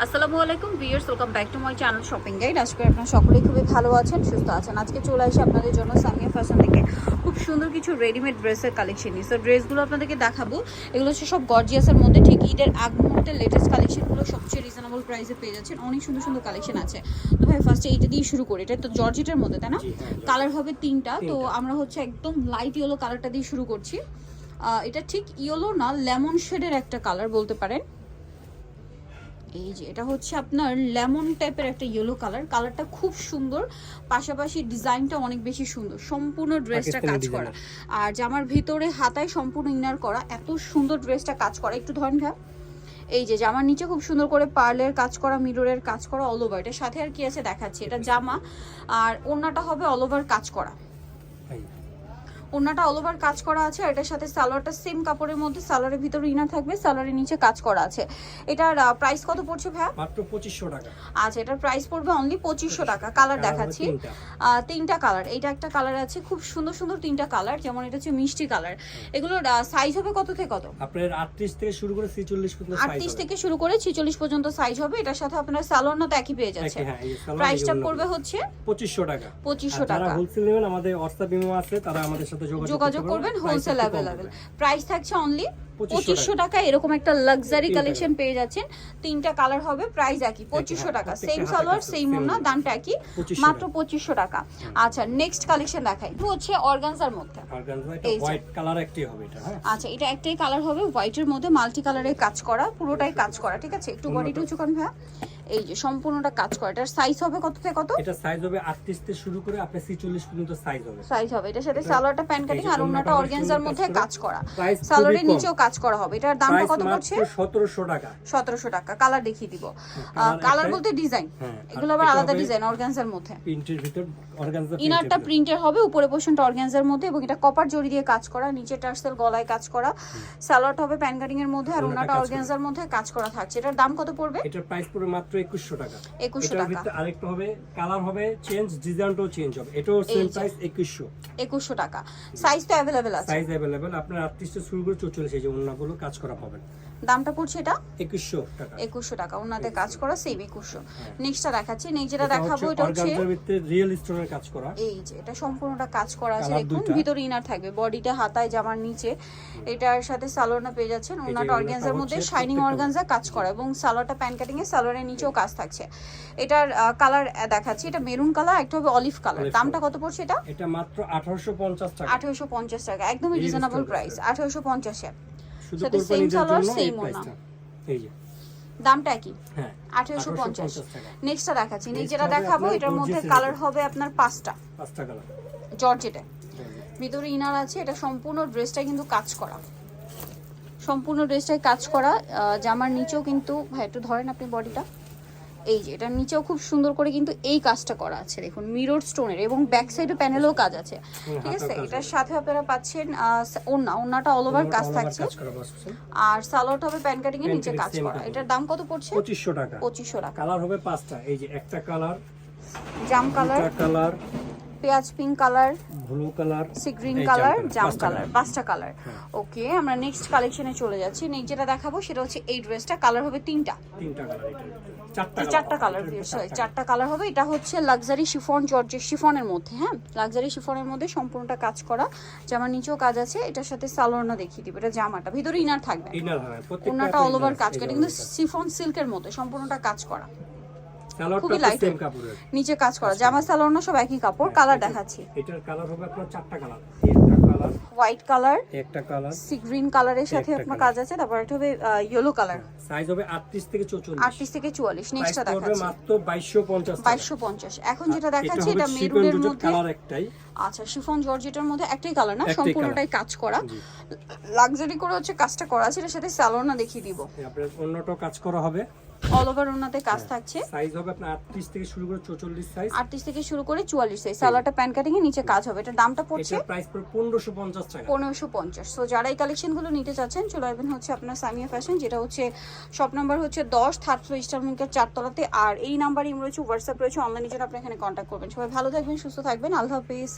আসসালামু আলাইকুম viewers welcome back to my channel shopping guide আজকে আপনারা সকলেই খুবই ভালো আছেন সুস্থ আছেন। আজকে চলে আসি আপনাদের জন্য সামিয়া ফ্যাশন থেকে। খুব সুন্দর কিছু রেডিমেড ড্রেসের কালেকশন নিয়ে। সো ড্রেসগুলো আপনাদেরকে দেখাবো। এগুলো হচ্ছে সব গর্জিয়াসের মধ্যে। ঠিক ঈদের আগ মুহূর্তে লেটেস্ট কালেকশনগুলো সবচেয়ে রিজনেবল প্রাইসে পেয়ে যাচ্ছেন। অনেক সুন্দর সুন্দর কালেকশন আছে। তো ভাই ফার্স্টে এইটা দিয়ে শুরু করি। এটা তো জর্জেটের মধ্যে তাই না? হ্যাঁ, কালার হবে তিনটা। তো আমরা হচ্ছে একদম লাইট ইয়েলো কালারটা দিয়ে শুরু করছি। এটা ঠিক ইয়েলো না লেমন শেডের একটা কালার বলতে পারেন। এই যে এটা হচ্ছে আপনার লেমন টাইপের একটা ইয়েলো কালার কালারটা খুব সুন্দর পাশাপাশি ডিজাইনটা অনেক বেশি সুন্দর। সম্পূর্ণ ড্রেসটা কাজ করা। আর জামার ভিতরে হাতায় সম্পূর্ণ ইনার করা এত সুন্দর ড্রেসটা কাজ করা। একটু ধরেন ভাই এই যে জামার নিচে খুব সুন্দর করে পার্লের কাজ করা মিররের কাজ করা অল ওভার এটার সাথে আর কি আছে দেখাচ্ছি এটা জামা। আর ওড়নাটা হবে অল ওভার কাজ করা। ওড়নাটা অল ওভার কাজ করা আছে আর এটার সাথে সালোয়ারটা সেম কাপড়ের মধ্যে সালোয়ারের ভিতরে ইনার থাকবে সালোয়ারের নিচে কাজ করা আছে। এটার প্রাইস কত পড়ছে ভাইয়া? মাত্র পঁচিশশো টাকা। আচ্ছা এটার প্রাইস পড়বে অনলি পঁচিশশো টাকা কালার দেখাচ্ছি। তিনটা। কালার এইটা একটা কালার আছে খুব সুন্দর সুন্দর তিনটা কালার যেমন এটা হচ্ছে মিষ্টি কালার এগুলোর সাইজ হবে কত থেকে কত? আপনার আটত্রিশ থেকে শুরু করে ছিচল্লিশ পর্যন্ত size আটত্রিশ হবে। থেকে শুরু করে ছিচল্লিশ পর্যন্ত সাইজ হবে এটার সাথে আপনার সালোয়ার না তো একই পেয়ে যাচ্ছে। হ্যাঁ, প্রাইসটা পড়বে হচ্ছে পঁচিশশো টাকা। পঁচিশশো আর যারা হোলসেল নেবেন আমাদের হোয়াটসঅ্যাপ ইমো আছে তারা আমাদের সাথে যোগাযোগ যোগাযোগ করবেন হোলসেল অ্যাভেলেবেল প্রাইস থাকছে অনলি 2500 পঁচিশশো টাকা। এরকম একটা লাক্সারি কালেকশন পেয়ে যাচ্ছেন। তিনটা কালার হবে প্রাইস একই পঁচিশশো হ্যাঁ, টাকা। সেম সালোয়ার সেম ওড়না। দামটা একই মাত্র। পঁচিশশো টাকা। আচ্ছা নেক্সট কালেকশন দেখাই। এটা হচ্ছে অর্গানজার মধ্যে। Organza, এটা এই হোয়াইট কালার একটি হবে এটা হ্যাঁ। আচ্ছা এটা একটাই কালার হবে হোয়াইটের মধ্যে মাল্টি কালারের কাজ করা পুরোটাই কাজ করা ঠিক আছে? একটু বডিটা উঁচু করেন ভাইয়া। এই যে সম্পূর্ণটা কাজ করা এটার সাইজ হবে কত থেকে কত? এটা সাইজ হবে আটত্রিশ থেকে শুরু করে আপনার ছিচল্লিশ পর্যন্ত সাইজ হবে। সাইজ হবে এটার সাথে সালোয়ারটা প্যান্ট কাটিং আর ওনাটা ওড়নাটা অর্গানজার মধ্যে কাজ করা। সালোয়ারের নিচেও কাজ করা হবে। এটার দামটা কত পড়ছে মাত্র সতেরোশো টাকা। সতেরোশো টাকা কালার দেখিয়ে দিব। কালার বলতে ডিজাইন হ্যাঁ, এগুলো আবার আলাদা ডিজাইন অর্গানজার মধ্যে। প্রিন্টের ভিতর অর্গানজা ইনারটা প্রিন্টের হবে উপরে পোর্শনটা অর্গানজার মধ্যে এবং এটা কপার জড়ি দিয়ে কাজ করা নিচে টার্সেল গলায় কাজ করা। সালোয়ারটা হবে প্যান কাটিং এর মধ্যে আর ওড়নাটা ওনাটা অর্গানজার মধ্যে কাজ করা থাকছে। এটার দাম কত পড়বে? এটার প্রাইস পড়বে মাত্র একুশশো টাকা। 2100 টাকা। ভিতরে আরেকটা হবে কালার হবে চেঞ্জ ডিজাইনটাও চেঞ্জ হবে। এটাও সেম যে। প্রাইস একুশশো। একুশশো টাকা। সাইজ তো অ্যাভেলেবেল আছে। সাইজ অ্যাভেলেবেল আপনার আটত্রিশটা শুরু করে চৌচল্লিশ এই যে অন্যগুলো কাজ করা পাবেন। দামটা পড়ছে এটা? একুশশো টাকা। একুশশো টাকা। ওনাতে কাজ করা সেম একুশশো। হ্যাঁ। নেক্সটটা দেখাচ্ছি। নেক্সট যেটা দেখাবো এটা হচ্ছে অর্গানজার ভিতরে রিয়েল স্টোনের কাজ করা। এই যে এটা সম্পূর্ণটা কাজ করা আছে। দেখুন ভিতরে ইনার থাকবে। বডিটা হাতায় জামার নিচে। এটার সাথে সালোয়ারটা পেয়ে যাচ্ছেন। যে ওনাটা অর্গানজার মধ্যে শাইনিং অর্গানজা কাজ করা। এবং সালোয়ারটা প্যান কাটিং এ সালোয়ারের নিচেও কাজ থাকছে। এটার কালার দেখাচ্ছি। এটা মেরুন কালার একটা হবে অলিভ কালার দামটা কত পড়ছে এটা? এটা মাত্র আঠারোশো পঞ্চাশ টাকা। আঠারোশো পঞ্চাশ টাকা একদমই রিজনেবল প্রাইস price। আঠারোশো পঞ্চাশে। শুধু same কোরবানিদের সালোয়ার, জন্য এই এই যে। দামটা একই? হ্যাঁ 1850 নেক্সটটা দেখাচ্ছি। নেক্সট যেটা দেখাবো এটার মধ্যে কালার হবে আপনার পাঁচটা। পাঁচটা কালার জর্জেটে ভিতরে ইনার আছে এটা সম্পূর্ণ ড্রেসটা কিন্তু কাজ করা। সম্পূর্ণ ড্রেসটাই কাজ করা। জামার নিচেও কিন্তু ভাই একটু ধরেন আপনি বডিটা এই যে এটার নিচেও খুব সুন্দর করে কিন্তু এই কাজটা করা আছে দেখুন মিরর স্টোনের এবং ব্যাক সাইডে প্যানেলও কাজ আছে ঠিক আছে? এটার সাথে আপনারা পাচ্ছেন ওন্না ওড়না ওড়নাটা অল ওভার কাজ থাকছে। আর সালোয়ারটা হবে প্যান কাটিং এর নিচে কাজ করা। এটার দাম কত পড়ছে? 2500 টাকা। 2500 টাকা। কালার হবে পাঁচটা। এই যে একটা কালার জাম কালার কালার পেঁয়াজ pink colour blue colour sea green colour জাম কালার পাঁচটা কালার হ্যাঁ। ওকে আমরা নেক্সট কালেকশনে চলে যাচ্ছি। নেক্সট যেটা দেখাবো সেটা হচ্ছে এই ড্রেসটা কালার হবে তিনটা। তিনটা কালার এটা চারটা কালার সরি চারটা কালার হবে। এটা হচ্ছে লাক্সারি শিফন জর্জের শিফনের মধ্যে হ্যাঁ? লাক্সারি শিফনের মধ্যে সম্পূর্ণটা কাজ করা। জামার নিচেও কাজ আছে এটার সাথে দেখিয়ে দিব। এটা জামাটা ভিতরে ইনার থাকবে। ইনার হ্যাঁ অল ওভার কাজ করে। কিন্তু শিফন সিল্কের মধ্যে সম্পূর্ণটা কাজ করা। খুবই। কাপড়ের। নিচে কাজ করা জামা সালোয়ারনা সব একই কাপড় হ্যাঁ, কালার দেখাচ্ছি। এটার কালার হবে আপনার চারটা কালার হোয়াইট কালার একটা কালার সি গ্রিন কালারের সাথে আপনার কাজ আছে তারপর একটা হবে ইয়েলো কালার সাইজ হবে আটত্রিশ থেকে চৌচল্লিশ। আটত্রিশ থেকে চুয়াল্লিশ প্রাইস নেক্সটটা পড়বে দেখাচ্ছি। মাত্র বাইশশো পঞ্চাশ বাইশশো পঞ্চাশ। এখন যেটা দেখাচ্ছি এটা এটা মেরুনের মধ্যে কালার একটাই। আচ্ছা শিফন জর্জেটার মধ্যে একটাই কালার না সম্পূর্ণটাই কাজ করা। লাক্সারি করে হচ্ছে কাজটা করা আছে এটার সাথে সালোনা দেখিয়ে দিব। এই আপনার অন্যটাও কাজ করা হবে। অল ওভার ওনাতে কাজ হ্যাঁ। থাকছে। সাইজ হবে আপনার আটত্রিশ থেকে শুরু করে চৌচল্লিশ সাইজ আটত্রিশ থেকে শুরু করে চুয়াল্লিশ সাইজ সালোয়ারটা প্যান কাটিং এর নিচে কাজ হবে। এটার দামটা পড়ছে এটার প্রাইস পড়বে পনেরোশো পঞ্চাশ টাকা। পনেরোশো পঞ্চাশ। সো যারা এই কালেকশনগুলো নিতে চাচ্ছেন চলে আসবেন হচ্ছে আপনার সামিয়া ফ্যাশন যেটা হচ্ছে শপ নাম্বার হচ্ছে দশ থার্ড ফ্লোর স্টার মিল্কের চারতলাতে। আর এই নাম্বার ইম রয়েছে হোয়াটসঅ্যাপ রয়েছে অনলাইনে জন্য আপনি এখানে কন্ট্যাক্ট করবেন। সবাই ভালো থাকবেন সুস্থ থাকবেন। আল্লাহ হাফিজ।